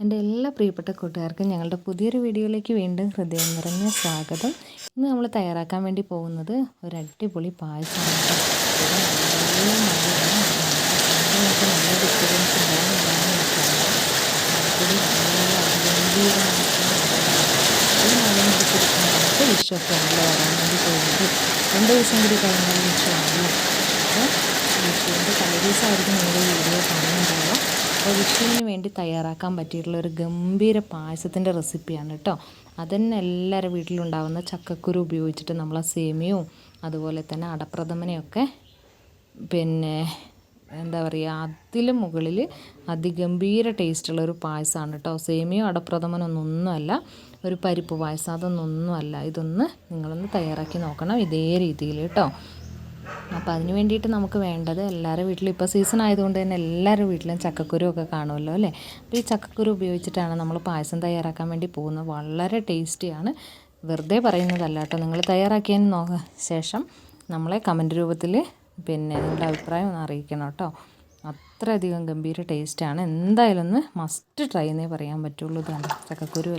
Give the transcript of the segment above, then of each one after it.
എന്റെ എല്ലാ പ്രിയപ്പെട്ട കൂട്ടുകാർക്കും ഞങ്ങളുടെ പുതിയൊരു വീഡിയോയിലേക്ക് വീണ്ടും ഹൃദയം നിറഞ്ഞ സ്വാഗതം. ഇന്ന് നമ്മൾ തയ്യാറാക്കാൻ വേണ്ടി പോകുന്നത് ഒരു അടിപൊളി പായസമാണ്. നല്ല ഡിസ്റ്റർബൻസ് വരാൻ വേണ്ടി പോകുന്നത് രണ്ട് ദിവസം കൂടി കഴിഞ്ഞാൽ വിഷുവാണല്ലോ അപ്പോൾ വിഷുവിന്റെ തലേദിവസമായിരിക്കും നിങ്ങൾ ഈ വീഡിയോ കാണുന്നത് വിഷുവിന് വേണ്ടി തയ്യാറാക്കാൻ പറ്റിയിട്ടുള്ള ഒരു ഗംഭീര പായസത്തിന്റെ റെസിപ്പിയാണ് കേട്ടോ. അതന്നെ എല്ലാവരുടെ വീട്ടിലുണ്ടാവുന്ന ചക്കക്കുരു ഉപയോഗിച്ചിട്ട് നമ്മൾ ആ സേമിയവും അതുപോലെ തന്നെ അടപ്രഥമനെയൊക്കെ പിന്നെ എന്താ പറയുക അതിലും മുകളിൽ അതിഗംഭീര ടേസ്റ്റുള്ള ഒരു പായസമാണ് കേട്ടോ. സേമിയോ അടപ്രഥമനൊന്നൊന്നുമല്ല ഒരു പരിപ്പ് പായസം അതൊന്നൊന്നുമല്ല. ഇതൊന്ന് നിങ്ങളൊന്ന് തയ്യാറാക്കി നോക്കണം ഇതേ രീതിയിൽ കേട്ടോ. അപ്പോൾ അതിന് വേണ്ടിയിട്ട് നമുക്ക് വേണ്ടത് എല്ലാവരുടെ വീട്ടിലും ഇപ്പോൾ സീസൺ ആയതുകൊണ്ട് തന്നെ എല്ലാവരുടെ വീട്ടിലും ചക്കക്കുരു ഒക്കെ കാണുമല്ലോ അല്ലേ? അപ്പോൾ ഈ ചക്കക്കുരു ഉപയോഗിച്ചിട്ടാണ് നമ്മൾ പായസം തയ്യാറാക്കാൻ വേണ്ടി പോകുന്നത്. വളരെ ടേസ്റ്റിയാണ്. വെറുതെ പറയുന്നതല്ല കേട്ടോ. നിങ്ങൾ തയ്യാറാക്കിയതിന് ശേഷം നമ്മളെ കമന്റ് രൂപത്തിൽ പിന്നെ നിങ്ങളുടെ അഭിപ്രായം ഒന്ന് അറിയിക്കണം കേട്ടോ. അത്രയധികം ഗംഭീര ടേസ്റ്റാണ്. എന്തായാലും ഒന്ന് മസ്റ്റ് ട്രൈ എന്നേ പറയാൻ പറ്റുള്ളൂ. ഇത് ചക്കക്കുരുവല്ല. ചക്കക്കുരു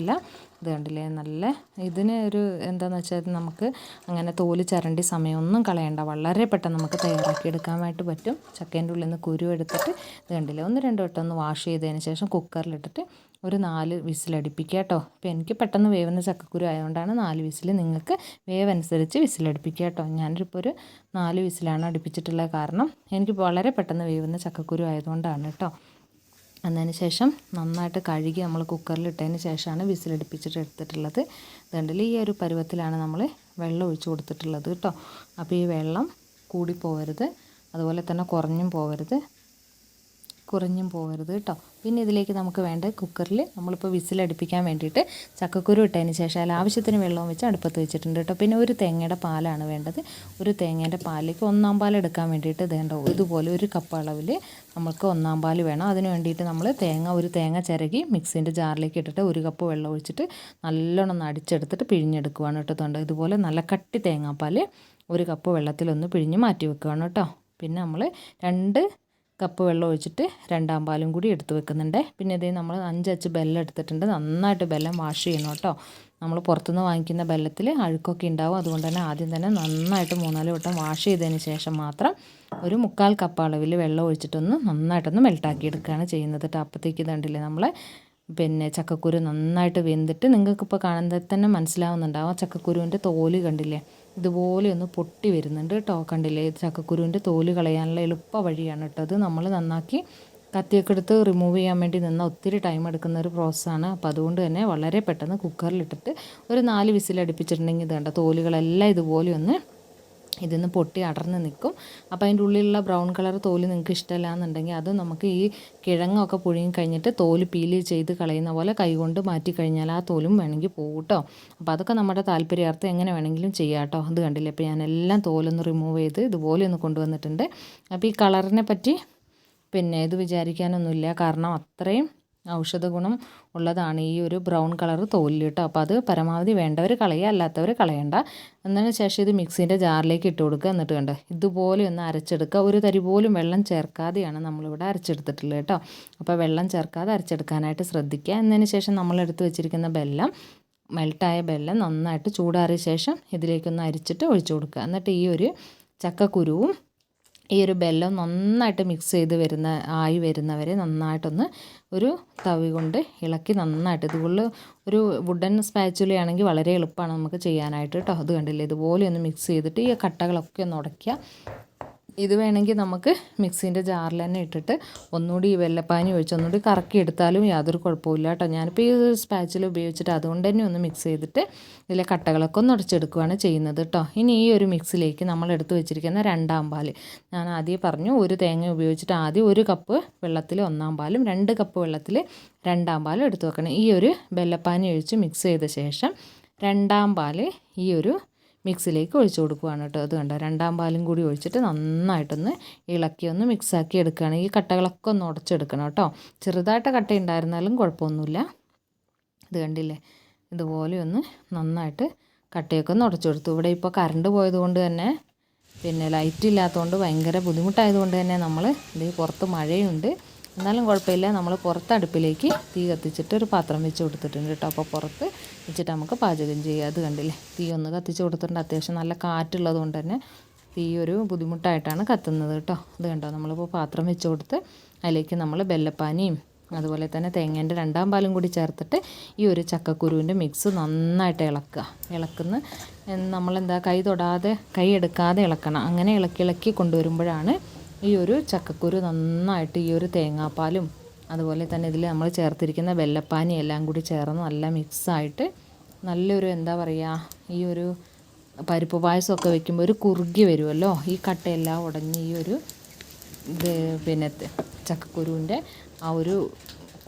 ഇത് കണ്ടില്ലേ? നല്ല ഇതിന് ഒരു എന്താണെന്ന് വെച്ചാൽ നമുക്ക് അങ്ങനെ തോൽ ചരണ്ടി സമയമൊന്നും കളയണ്ട. വളരെ പെട്ടെന്ന് നമുക്ക് തയ്യാറാക്കിയെടുക്കാനായിട്ട് പറ്റും. ചക്കേന്റെ ഉള്ളിൽ നിന്ന് കുരു എടുത്തിട്ട് ഇത് കണ്ടില്ലേ? ഒന്ന് രണ്ട് വട്ടം ഒന്ന് വാഷ് ചെയ്തതിന് ശേഷം കുക്കറിലിട്ടിട്ട് ഒരു നാല് വിസിലടിപ്പിക്കുക കേട്ടോ. ഇപ്പോൾ എനിക്ക് പെട്ടെന്ന് വേവുന്ന ചക്കക്കുരു ആയതുകൊണ്ടാണ് നാല് വിസിൽ നിങ്ങൾക്ക് വേവനുസരിച്ച് വിസിലടിപ്പിക്കുക കേട്ടോ. ഞാനിപ്പോൾ ഒരു നാല് വിസിലാണ് അടുപ്പിച്ചിട്ടുള്ളത് കാരണം എനിക്ക് വളരെ പെട്ടെന്ന് വേവുന്ന ചക്കക്കുരു ആയതുകൊണ്ടാണ് കേട്ടോ. അതിന് ശേഷം നന്നായിട്ട് കഴുകി നമ്മൾ കുക്കറിൽ കുക്കറിലിട്ടതിന് ശേഷമാണ് വിസിലടിപ്പിച്ചിട്ട് എടുത്തിട്ടുള്ളത്. അതുകൊണ്ടിൽ ഈ ഒരു പരുവത്തിലാണ് നമ്മൾ വെള്ളം ഒഴിച്ചു കൊടുത്തിട്ടുള്ളത് കേട്ടോ. അപ്പോൾ ഈ വെള്ളം കൂടി അതുപോലെ തന്നെ കുറഞ്ഞും പോകരുത് കുറഞ്ഞും പോകരുത് കേട്ടോ. പിന്നെ ഇതിലേക്ക് നമുക്ക് വേണ്ട കുക്കറിൽ നമ്മളിപ്പോൾ വിസിലടുപ്പിക്കാൻ വേണ്ടിയിട്ട് ചക്കക്കുരു ഇട്ടതിന് ശേഷം അതിൽ ആവശ്യത്തിന് വെള്ളവും വെച്ച് അടുപ്പത്ത് വെച്ചിട്ടുണ്ട് കേട്ടോ. പിന്നെ ഒരു തേങ്ങയുടെ പാലാണ് വേണ്ടത്. ഒരു തേങ്ങേന്റെ പാലിലേക്ക് ഒന്നാം പാൽ എടുക്കാൻ വേണ്ടിയിട്ട് ഇതേണ്ട ഇതുപോലെ ഒരു കപ്പ് അളവിൽ നമുക്ക് ഒന്നാം പാൽ വേണം. അതിന് വേണ്ടിയിട്ട് നമ്മൾ തേങ്ങ ഒരു തേങ്ങ ചിരകി മിക്സിന്റെ ജാറിലേക്ക് ഇട്ടിട്ട് ഒരു കപ്പ് വെള്ളം ഒഴിച്ചിട്ട് നല്ലോണം ഒന്ന് അടിച്ചെടുത്തിട്ട് പിഴിഞ്ഞെടുക്കുവാണ് കേട്ടോ തൊണ്ട. ഇതുപോലെ നല്ല കട്ടി തേങ്ങാപ്പാൽ ഒരു കപ്പ് വെള്ളത്തിലൊന്ന് പിഴിഞ്ഞ് മാറ്റി വെക്കുകയാണ് കേട്ടോ. പിന്നെ നമ്മൾ രണ്ട് കപ്പ് വെള്ളം ഒഴിച്ചിട്ട് രണ്ടാം പാലും കൂടി എടുത്ത് വെക്കുന്നുണ്ട്. പിന്നെ ഇതേ നമ്മൾ അഞ്ചച്ച് ബെല്ലം എടുത്തിട്ടുണ്ട്. നന്നായിട്ട് ബെല്ലം വാഷ് ചെയ്യണം കേട്ടോ. നമ്മൾ പുറത്തുനിന്ന് വാങ്ങിക്കുന്ന ബെല്ലത്തിൽ അഴുക്കൊക്കെ ഉണ്ടാവും. അതുകൊണ്ട് തന്നെ ആദ്യം തന്നെ നന്നായിട്ട് മൂന്നാൽ വട്ടം വാഷ് ചെയ്തതിന് ശേഷം മാത്രം ഒരു മുക്കാൽ കപ്പ് അളവിൽ വെള്ളം ഒഴിച്ചിട്ടൊന്ന് നന്നായിട്ടൊന്ന് മെൽട്ടാക്കി എടുക്കുകയാണ് ചെയ്യുന്നത് അപ്പോഴത്തേക്ക് ഇതുണ്ടല്ലേ നമ്മൾ പിന്നെ ചക്കക്കുരു നന്നായിട്ട് വെന്തിട്ട് നിങ്ങൾക്കിപ്പോൾ കാണുന്നത് തന്നെ മനസ്സിലാവുന്നുണ്ടാവും. ആ ചക്കക്കുരുവിന്റെ തോൽ കണ്ടില്ലേ? ഇതുപോലെ ഒന്ന് പൊട്ടി വരുന്നുണ്ട് കേട്ടോ കണ്ടില്ലേ? ചക്കക്കുരുവിന്റെ തോൽ കളയാനുള്ള എളുപ്പ വഴിയാണ് കേട്ടോ അത്. നമ്മൾ നന്നാക്കി കത്തിയൊക്കെ എടുത്ത് റിമൂവ് ചെയ്യാൻ വേണ്ടി നിന്ന ഒത്തിരി ടൈം എടുക്കുന്ന ഒരു പ്രോസസ്സാണ് അപ്പോൾ അതുകൊണ്ട് തന്നെ വളരെ പെട്ടെന്ന് കുക്കറിലിട്ടിട്ട് ഒരു നാല് വിസിലടുപ്പിച്ചിട്ടുണ്ടെങ്കിൽ ഇത് വേണ്ട തോലുകളെല്ലാം ഇതുപോലെ ഒന്ന് ഇതിന്ന് പൊട്ടി അടർന്ന് നിൽക്കും അപ്പോൾ അതിന്റെ ഉള്ളിലുള്ള ബ്രൗൺ കളർ തോൽ നിങ്ങൾക്ക് ഇഷ്ടമല്ല എന്നുണ്ടെങ്കിൽ അത് നമുക്ക് ഈ കിഴങ്ങൊക്കെ പുഴുങ്ങി കഴിഞ്ഞിട്ട് തോൽ പീൽ ചെയ്ത് കളയുന്ന പോലെ കൈകൊണ്ട് മാറ്റി കഴിഞ്ഞാൽ ആ തോലും വേണമെങ്കിൽ പോകും കേട്ടോ അപ്പോൾ അതൊക്കെ നമ്മുടെ താല്പര്യാർത്ഥം എങ്ങനെ വേണമെങ്കിലും ചെയ്യാം കേട്ടോ അത് കണ്ടില്ലേ? അപ്പോൾ എല്ലാം തോലൊന്ന് റിമൂവ് ചെയ്ത് ഇതുപോലെ ഒന്ന് കൊണ്ടുവന്നിട്ടുണ്ട്. അപ്പോൾ ഈ കളറിനെ പറ്റി പിന്നെ ഇത് വിചാരിക്കാനൊന്നുമില്ല. കാരണം അത്രയും ഔഷധ ഗുണം ഉള്ളതാണ് ഈ ഒരു ബ്രൗൺ കളർ തോലിൽ കേട്ടോ. അപ്പോൾ അത് പരമാവധി വേണ്ടവർ കളയുക അല്ലാത്തവർ കളയണ്ട. എന്നതിന് ശേഷം ഇത് മിക്സിന്റെ ജാറിലേക്ക് ഇട്ട് കൊടുക്കുക. എന്നിട്ട് കണ്ട് ഇതുപോലെ ഒന്ന് അരച്ചെടുക്കുക. ഒരു തരി പോലും വെള്ളം ചേർക്കാതെയാണ് നമ്മളിവിടെ അരച്ചെടുത്തിട്ടുള്ളത് കേട്ടോ. അപ്പോൾ വെള്ളം ചേർക്കാതെ അരച്ചെടുക്കാനായിട്ട് ശ്രദ്ധിക്കുക. എന്നതിന് ശേഷം നമ്മളെടുത്ത് വെച്ചിരിക്കുന്ന ബെല്ലം മെൽട്ടായ ബെല്ലം നന്നായിട്ട് ചൂടാറിയ ശേഷം ഇതിലേക്കൊന്ന് അരിച്ചിട്ട് ഒഴിച്ചു കൊടുക്കുക. എന്നിട്ട് ഈ ഒരു ചക്കക്കുരുവും ഈ ഒരു ബെല്ലം നന്നായിട്ട് മിക്സ് ചെയ്ത് വരുന്ന ആയി വരുന്നവരെ നന്നായിട്ടൊന്ന് ഒരു തവി കൊണ്ട് ഇളക്കി നന്നായിട്ട്. ഇതുപോലെ ഒരു വുഡൻ സ്പാച്ചുലയാണെങ്കിൽ വളരെ എളുപ്പമാണ് നമുക്ക് ചെയ്യാനായിട്ട് കേട്ടോ അത് കണ്ടില്ലേ? ഇതുപോലെ ഒന്ന് മിക്സ് ചെയ്തിട്ട് ഈ കട്ടകളൊക്കെ ഒന്ന് ഉടയ്ക്കുക. ഇത് വേണമെങ്കിൽ നമുക്ക് മിക്സീന്റെ ജാറിൽ തന്നെ ഇട്ടിട്ട് ഒന്നുകൂടി ഈ വെള്ളപ്പാനി ഒഴിച്ച് ഒന്നുകൂടി കറക്കി എടുത്താലും യാതൊരു കുഴപ്പമില്ല കേട്ടോ. ഞാനിപ്പോൾ ഈ സ്പാച്ചിൽ ഉപയോഗിച്ചിട്ട് അതുകൊണ്ട് തന്നെ ഒന്ന് മിക്സ് ചെയ്തിട്ട് ഇതിലെ കട്ടകളൊക്കെ ഒന്ന് ഉടച്ചെടുക്കുകയാണ് ചെയ്യുന്നത് കേട്ടോ. ഇനി ഈ ഒരു മിക്സിലേക്ക് നമ്മൾ എടുത്തു വെച്ചിരിക്കുന്ന രണ്ടാം പാൽ. ഞാൻ ആദ്യം പറഞ്ഞു ഒരു തേങ്ങ ഉപയോഗിച്ചിട്ട് ആദ്യം ഒരു കപ്പ് വെള്ളത്തിൽ ഒന്നാം പാലും രണ്ട് കപ്പ് വെള്ളത്തിൽ രണ്ടാം പാലും എടുത്ത് വെക്കണം. ഈ ഒരു വെള്ളപ്പാനി ഒഴിച്ച് മിക്സ് ചെയ്ത ശേഷം രണ്ടാം പാൽ ഈ ഒരു മിക്സിലേക്ക് ഒഴിച്ചു കൊടുക്കുകയാണ് കേട്ടോ. അത് കണ്ടോ? രണ്ടാം പാലും കൂടി ഒഴിച്ചിട്ട് നന്നായിട്ടൊന്ന് ഇളക്കി ഒന്ന് മിക്സാക്കി എടുക്കുകയാണ്. ഈ കട്ടകളൊക്കെ ഒന്ന് ഉടച്ചെടുക്കണം കേട്ടോ. ചെറുതായിട്ട് കട്ട ഉണ്ടായിരുന്നാലും കുഴപ്പമൊന്നുമില്ല. ഇത് കണ്ടില്ലേ? ഇതുപോലെ ഒന്ന് നന്നായിട്ട് കട്ടയൊക്കെ ഒന്ന് ഉടച്ചു കൊടുത്തു ഇവിടെ ഇപ്പോൾ കറണ്ട് പോയതുകൊണ്ട് തന്നെ പിന്നെ ലൈറ്റ് ഇല്ലാത്തതുകൊണ്ട് ഭയങ്കര ബുദ്ധിമുട്ടായതുകൊണ്ട് തന്നെ നമ്മൾ ഇത് പുറത്ത് മഴയുണ്ട്. എന്നാലും കുഴപ്പമില്ല. നമ്മൾ പുറത്ത് അടുപ്പിലേക്ക് തീ കത്തിച്ചിട്ട് ഒരു പാത്രം വെച്ച് കൊടുത്തിട്ടുണ്ട് കേട്ടോ. അപ്പോൾ പുറത്ത് വെച്ചിട്ട് നമുക്ക് പാചകം ചെയ്യുക അത് കണ്ടില്ലേ? തീ ഒന്ന് കത്തിച്ച് കൊടുത്തിട്ടുണ്ട്. അത്യാവശ്യം നല്ല കാറ്റുള്ളത് കൊണ്ട് തന്നെ തീ ഒരു ബുദ്ധിമുട്ടായിട്ടാണ് കത്തുന്നത് കേട്ടോ. അത് കണ്ടോ? നമ്മളിപ്പോൾ പാത്രം വെച്ച് കൊടുത്ത് അതിലേക്ക് നമ്മൾ ബെല്ലപ്പാനിയും അതുപോലെ തന്നെ തേങ്ങേന്റെ രണ്ടാം പാലും കൂടി ചേർത്തിട്ട് ഈ ഒരു ചക്കക്കുരുവിന്റെ മിക്സ് നന്നായിട്ട് ഇളക്കുക. ഇളക്കുന്ന നമ്മളെന്താ? കൈ തൊടാതെ കൈ എടുക്കാതെ ഇളക്കണം. അങ്ങനെ ഇളക്കി ഇളക്കി കൊണ്ടുവരുമ്പോഴാണ് ഈ ഒരു ചക്കക്കുരു നന്നായിട്ട് ഈ ഒരു തേങ്ങാപ്പാലും അതുപോലെ തന്നെ ഇതിൽ നമ്മൾ ചേർത്തിരിക്കുന്ന വെള്ളപ്പാനി എല്ലാം കൂടി ചേർന്ന് നല്ല മിക്സായിട്ട് നല്ലൊരു എന്താ പറയുക ഈ ഒരു പരിപ്പ് പായസമൊക്കെ വെക്കുമ്പോൾ ഒരു കുറുകി വരുമല്ലോ ഈ കട്ടയെല്ലാം ഉടഞ്ഞ് ഈ ഒരു പിന്നെ ചക്കക്കുരുവിന്റെ ആ ഒരു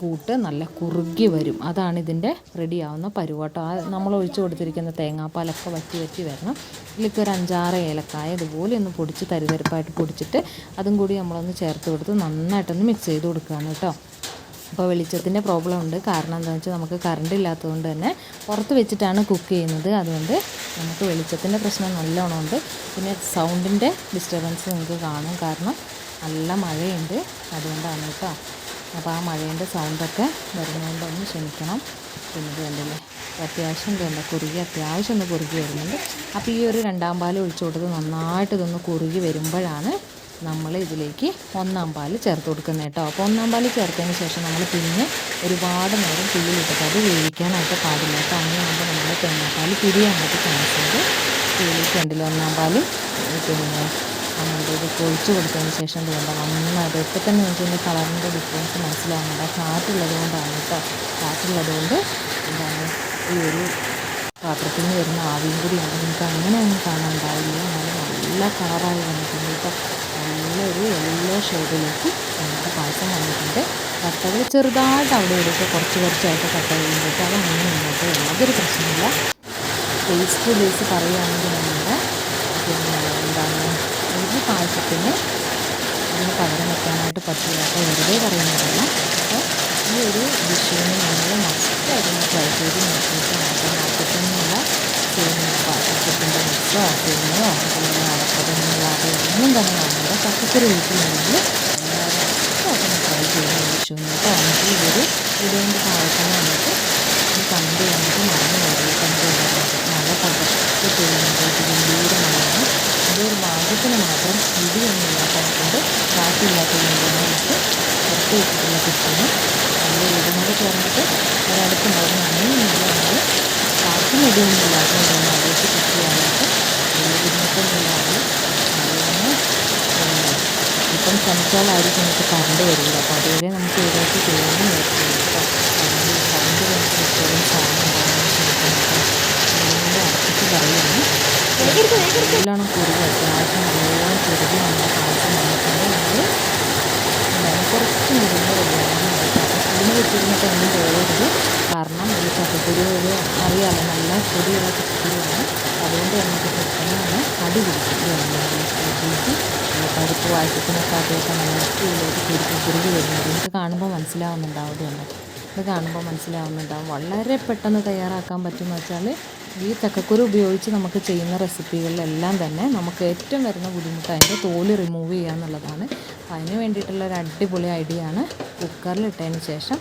കൂട്ട് നല്ല കുറുകി വരും. അതാണ് ഇതിന്റെ റെഡിയാവുന്ന പരുവട്ടോ ആ നമ്മൾ ഒഴിച്ചു കൊടുത്തിരിക്കുന്ന തേങ്ങാപ്പാലൊക്കെ വറ്റി വറ്റി വരണം. ഇതിലേക്ക് ഒരു അഞ്ചാറ് ഏലക്കായ ഇതുപോലെ ഒന്ന് പൊടിച്ച് തരിതരിപ്പായിട്ട് പൊടിച്ചിട്ട് അതും കൂടി നമ്മളൊന്ന് ചേർത്ത് കൊടുത്ത് നന്നായിട്ടൊന്ന് മിക്സ് ചെയ്ത് കൊടുക്കുകയാണ് കേട്ടോ. അപ്പോൾ വെളിച്ചത്തിന്റെ പ്രോബ്ലം ഉണ്ട്. കാരണം എന്താണെന്ന് വെച്ചാൽ നമുക്ക് കറണ്ട് ഇല്ലാത്തതുകൊണ്ട് തന്നെ പുറത്ത് വെച്ചിട്ടാണ് കുക്ക് ചെയ്യുന്നത്. അതുകൊണ്ട് നമുക്ക് വെളിച്ചത്തിന്റെ പ്രശ്നം നല്ലോണം ഉണ്ട്. പിന്നെ സൗണ്ടിന്റെ ഡിസ്റ്റർബൻസ് നിങ്ങൾക്ക് കാണും. കാരണം നല്ല മഴയുണ്ട്. അതുകൊണ്ടാണ് കേട്ടോ. അപ്പോൾ ആ മഴേന്റെ സൗണ്ടൊക്കെ വരുന്നതുകൊണ്ട് ഒന്ന് ക്ഷമിക്കണം. പിന്നെ വേണ്ടല്ലേ അത്യാവശ്യം വേണ്ട കുറുകി അത്യാവശ്യം ഒന്ന് കുറുകി വരുന്നുണ്ട്. അപ്പോൾ ഈ ഒരു രണ്ടാം പാൽ ഒഴിച്ചു കൊടുത്ത് നന്നായിട്ട് ഇതൊന്ന് കുറുകി വരുമ്പോഴാണ് നമ്മൾ ഇതിലേക്ക് ഒന്നാം പാൽ ചേർത്ത് കൊടുക്കുന്നത് കേട്ടോ. അപ്പോൾ ഒന്നാം പാൽ ചേർത്തതിന് ശേഷം നമ്മൾ പിന്നെ ഒരുപാട് നേരം തീയിലിട്ടിട്ട് അത് വേവിക്കാനായിട്ട് പാടില്ല കേട്ടോ. അങ്ങനെയാകുമ്പോൾ നമ്മുടെ തേങ്ങാപ്പാൽ പിരിയാനായിട്ട് ചാൻസ് ഉണ്ട് തീയിലേക്ക് ഉണ്ടല്ലോ ഒന്നാം പാൽ പിന്നെ നമ്മളുടെ ഇത് പൊഴിച്ച് കൊടുത്തതിന് ശേഷം വേണ്ട നന്നായിട്ട് ഇപ്പോൾ തന്നെ എനിക്ക് ഇതിന്റെ കളറിന്റെ ഡിഫറൻസ് മനസ്സിലാവുന്നുണ്ട്. കാറ്റുള്ളത് കൊണ്ടാണ് കേട്ടോ. കാറ്റുള്ളത് കൊണ്ട് എന്താണ് ഈ ഒരു പാത്രത്തിൽ നിന്ന് വരുന്ന ആവിയും കൂടി ഉണ്ട്. നിങ്ങൾക്ക് അങ്ങനെ ഒന്നും കാണാനുണ്ടാവില്ല എന്നാലും നല്ല കളറായി വന്നിട്ടുണ്ട് കേട്ടോ. നല്ലൊരു യെല്ലോ ഷെയ്ഡിലേക്ക് നമുക്ക് പായസം വന്നിട്ടുണ്ട്. കട്ടകൾ ചെറുതായിട്ട് അവിടെ ഇവിടെയൊക്കെ കുറച്ച് കുറച്ചായിട്ട് കട്ട വീണിട്ട് അത് അങ്ങനെ ഇങ്ങോട്ട് യാതൊരു പ്രശ്നമില്ല ടേസ്റ്റ് ബേസ് പറയുകയാണെങ്കിൽ നമ്മുടെ ഒരു പായസത്തിന് അതിന് പകരം വെക്കാനായിട്ട് പറ്റില്ല. അപ്പോൾ വെറുതെ പറയുന്നതല്ല. അപ്പോൾ ഈ ഒരു ഡിഷിന് നമ്മൾ മസ്റ്റായിട്ട് ട്രൈ ചെയ്ത് നോക്കിയിട്ട് മാത്രം സേമിയ പായസത്തിന്റെ മിക്സോ സേമിയോ അതുപോലെ അടക്കതൊന്നുമില്ലാതെ ഒന്നും തന്നെ വാങ്ങുക പച്ചക്കറി വീട്ടിലുണ്ടെങ്കിൽ എല്ലാവരും മസ്റ്റായിട്ടൊന്ന് ട്രൈ ചെയ്യുന്ന വിഷുവിന് കേട്ടോ നമുക്ക് ഈ ഒരു വീഡിയോന്റെ പായസം വന്നിട്ട് ഈ കണ്ട് വന്നിട്ട് മറന്നു പോയി കണ്ട് വരുന്നത് മഴ പകർത്ത് ചെയ്യുന്നത് ഗംഭീര മഴയാണ് ഭാഗ്യത്തിന് മാത്രം ഇടിയൊന്നും ഇല്ലാത്തതുകൊണ്ട് കാറ്റില്ലാത്തത് നമുക്ക് പുറത്ത് വെച്ചിട്ടുള്ള കിച്ചണ് നമ്മൾ വീടിനോട് ചേർന്നിട്ട് ഒരടുത്തുണ്ടായിരുന്നു അങ്ങനെ നമ്മൾ കാറ്റും ഇടിയൊന്നും ഇല്ലാത്തതുകൊണ്ട് മഴയത്ത് കുക്ക് ചെയ്യാനായിട്ട് വലിയ ബുദ്ധിമുട്ടൊന്നുമില്ലാതെ ഇപ്പം ശ്രമിച്ചാലായിരിക്കും നമുക്ക് കറണ്ട് വരില്ല. അപ്പോൾ അതുവരെ നമുക്ക് ഏതായിട്ട് ചെയ്യാനും കേട്ടോ അതുകൊണ്ട് കറണ്ട് നമുക്ക് ഇപ്പോഴും സാധനം ഉണ്ടാകാൻ ശ്രമിക്കണം അതുകൊണ്ട് അടച്ചിട്ട് പറയുകയാണ്. നല്ലോണം കുറുകി അത്യാവശ്യം നല്ലോണം കുറുകി നമ്മുടെ പായസം വന്നിട്ടുണ്ട്. നമ്മൾ കുറച്ച് മുരിങ്ങ അപ്പോൾ സ്പൂണ് വെച്ചിരുന്നിട്ട് ഒന്നും പോകരുത്. കാരണം ഈ ചക്കക്കുരു ഒരു അറിയാമല്ലോ നല്ല പൊടിയുള്ള ചക്കക്കുരുവാണ്. അതുകൊണ്ട് നമുക്ക് പെട്ടെന്ന് അടി പിടിക്കും. പരിപ്പ് വായിക്കുന്നൊക്കെ അതൊക്കെ നല്ല ഇതിലേക്ക് കുരുക്കി കുറുകി വരുന്നത്. ഇത് കാണുമ്പോൾ മനസ്സിലാവുന്നുണ്ടാവും. അതുകൊണ്ട് ഇത് കാണുമ്പോൾ മനസ്സിലാവുന്നുണ്ടാവും. വളരെ പെട്ടെന്ന് തയ്യാറാക്കാൻ പറ്റുമെന്ന് വെച്ചാൽ ഈ ചക്കക്കുരു ഉപയോഗിച്ച് നമുക്ക് ചെയ്യുന്ന റെസിപ്പികളിലെല്ലാം തന്നെ നമുക്ക് ഏറ്റവും വരുന്ന ബുദ്ധിമുട്ട് അതിന്റെ തോൽ റിമൂവ് ചെയ്യുക എന്നുള്ളതാണ്. അപ്പോൾ അതിന് വേണ്ടിയിട്ടുള്ള ഒരു അടിപൊളി ഐഡിയ ആണ് കുക്കറിലിട്ടതിന് ശേഷം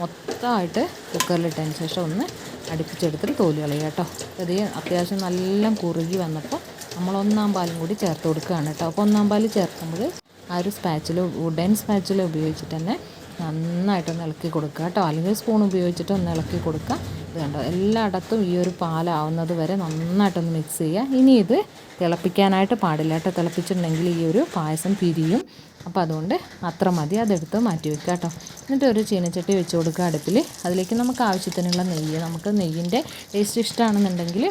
മൊത്തമായിട്ട് കുക്കറിലിട്ടതിന് ശേഷം ഒന്ന് അടുപ്പിച്ചെടുത്തിട്ട് തോൽ കളയുക കേട്ടോ. അത് അത്യാവശ്യം നല്ല കുറുകി വന്നപ്പോൾ നമ്മൾ ഒന്നാം പാലും കൂടി ചേർത്ത് കൊടുക്കുകയാണ് കേട്ടോ. അപ്പോൾ ഒന്നാം പാൽ ചേർക്കുമ്പോൾ ആ ഒരു സ്പാച്ചിൽ വുഡൻ സ്പാച്ചിൽ ഉപയോഗിച്ചിട്ട് തന്നെ നന്നായിട്ടൊന്ന് ഇളക്കി കൊടുക്കുക കേട്ടോ. അല്ലെങ്കിൽ സ്പൂൺ ഉപയോഗിച്ചിട്ട് ഒന്ന് ഇളക്കി കൊടുക്കുക. കണ്ടോ എല്ലായിടത്തും ഈ ഒരു പാലാവുന്നത് വരെ നന്നായിട്ടൊന്ന് മിക്സ് ചെയ്യുക. ഇനി ഇത് തിളപ്പിക്കാനായിട്ട് പാടില്ല കേട്ടോ. തിളപ്പിച്ചിട്ടുണ്ടെങ്കിൽ ഈ ഒരു പായസം പിരിയും. അപ്പോൾ അതുകൊണ്ട് അത്ര മതി. അതെടുത്ത് മാറ്റി വെക്കുക കേട്ടോ. എന്നിട്ട് ഒരു ചീനച്ചട്ടി വെച്ച് കൊടുക്കുക അടുപ്പിൽ അതിലേക്ക് നമുക്ക് ആവശ്യത്തിനുള്ള നെയ്യ്. നമുക്ക് നെയ്യിന്റെ ടേസ്റ്റ് ഇഷ്ടമാണെന്നുണ്ടെങ്കിൽ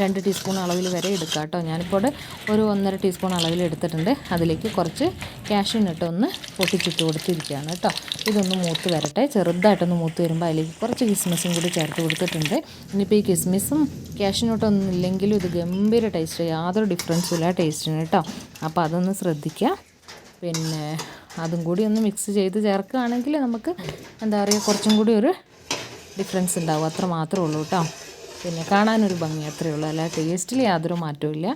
രണ്ട് ടീസ്പൂൺ അളവിൽ വരെ എടുക്കുക കേട്ടോ ഞാനിപ്പോൾ ഒരു ഒന്നര ടീസ്പൂൺ അളവിൽ എടുത്തിട്ടുണ്ട്. അതിലേക്ക് കുറച്ച് കാഷ്യൂനട്ട് ഒന്ന് പൊട്ടിച്ചിട്ട് കൊടുത്തിരിക്കുകയാണ് കേട്ടോ. ഇതൊന്ന് മൂത്ത് വരട്ടെ. ചെറുതായിട്ടൊന്ന് മൂത്ത് വരുമ്പോൾ അതിലേക്ക് കുറച്ച് കിസ്മിസും കൂടി ചേർത്ത് കൊടുത്തിട്ടുണ്ട്. ഇനിയിപ്പോൾ ഈ കിസ്മിസും ക്യാഷ്യൂനോട്ടൊന്നും ഇല്ലെങ്കിലും ഇത് ഗംഭീര ടേസ്റ്റ് യാതൊരു ഡിഫറൻസും ഇല്ല ടേസ്റ്റിന് കേട്ടോ. അപ്പോൾ അതൊന്ന് ശ്രദ്ധിക്കുക. പിന്നെ അതും കൂടി ഒന്ന് മിക്സ് ചെയ്ത് ചേർക്കുകയാണെങ്കിൽ നമുക്ക് എന്താ പറയുക കുറച്ചും കൂടി ഒരു ഡിഫറൻസ് ഉണ്ടാവും. അത്ര മാത്രമേ ഉള്ളൂ കേട്ടോ. പിന്നെ കാണാനൊരു ഭംഗി അത്രയേ ഉള്ളൂ. അല്ല ടേസ്റ്റിൽ യാതൊരു മാറ്റവും ഇല്ല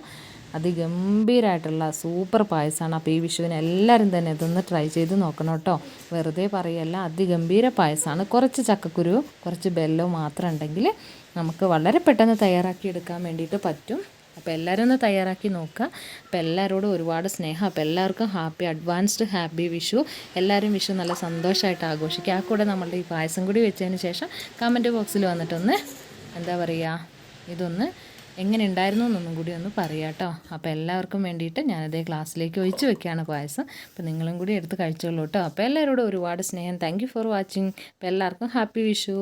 അതിഗംഭീരമായിട്ടുള്ള സൂപ്പർ പായസമാണ് അപ്പോൾ ഈ വിഷുവിന് എല്ലാവരും തന്നെ ഇതൊന്ന് ട്രൈ ചെയ്ത് നോക്കണം കേട്ടോ. വെറുതെ പറയല്ല അതിഗംഭീര പായസമാണ് കുറച്ച് ചക്കക്കുരു കുറച്ച് ബെല്ലവും മാത്രം ഉണ്ടെങ്കിൽ നമുക്ക് വളരെ പെട്ടെന്ന് തയ്യാറാക്കി എടുക്കാൻ വേണ്ടിയിട്ട് പറ്റും. അപ്പോൾ എല്ലാവരും ഒന്ന് തയ്യാറാക്കി നോക്കുക. അപ്പോൾ എല്ലാവരോടും ഒരുപാട് സ്നേഹം. അപ്പോൾ എല്ലാവർക്കും ഹാപ്പി അഡ്വാൻസ്ഡ് ഹാപ്പി വിഷു. എല്ലാവരും വിഷു നല്ല സന്തോഷമായിട്ട് ആഘോഷിക്കുക. ആ കൂടെ നമ്മളുടെ ഈ പായസം കൂടി വെച്ചതിന് ശേഷം കമന്റ് ബോക്സിൽ വന്നിട്ടൊന്ന് എന്താ പറയുക ഇതൊന്ന് എങ്ങനെ ഉണ്ടായിരുന്നു എന്നൊന്നും കൂടി ഒന്ന് പറയാം കേട്ടോ അപ്പോൾ എല്ലാവർക്കും വേണ്ടിയിട്ട് ഞാനതേ ക്ലാസ്സിലേക്ക് ഒഴിച്ചു വെക്കുകയാണ് പായസം. അപ്പോൾ നിങ്ങളും കൂടി എടുത്ത് കഴിച്ചോളൂ കേട്ടോ. അപ്പോൾ എല്ലാവരോടും ഒരുപാട് സ്നേഹം. താങ്ക് ഫോർ വാച്ചിങ് അപ്പോൾ എല്ലാവർക്കും ഹാപ്പി വിഷു.